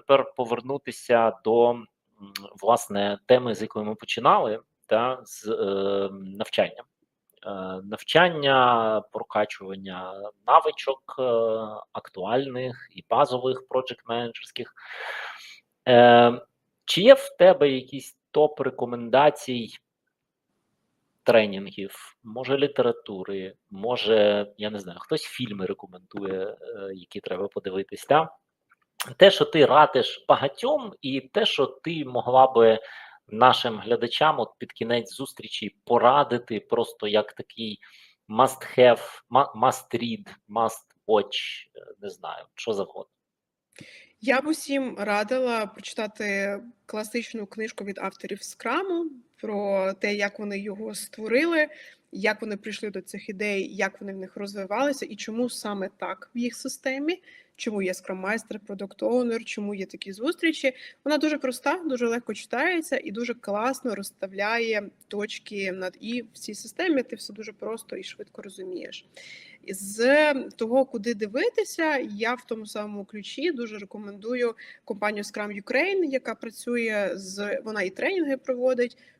тепер повернутися до власне теми, з якої ми починали, та з е, навчання. Е, навчання, прокачування навичок е, актуальних і базових проджект менеджерських. Е, чи є в тебе якісь топ рекомендацій тренінгів, може літератури, може, я не знаю, хтось фільми рекомендує, які треба подивитись. Да? Те, що ти радиш багатьом, і те, що ти могла би нашим глядачам от під кінець зустрічі порадити просто як такий must have, must read, must watch, е, не знаю, що завгодно. Я б усім радила прочитати класичну книжку від авторів Скраму про те, як вони його створили, як вони прийшли до цих ідей, як вони в них розвивалися, і чому саме так в їх системі, чому є скраммайстер, продукт оунер чому є такі зустрічі. Вона дуже проста, дуже легко читається і дуже класно розставляє точки над і в цій системі. Ти все дуже просто і швидко розумієш. З того, куди дивитися, я в тому самому ключі дуже рекомендую компанію Scrum Ukraine, яка працює з вона і тренінги проводить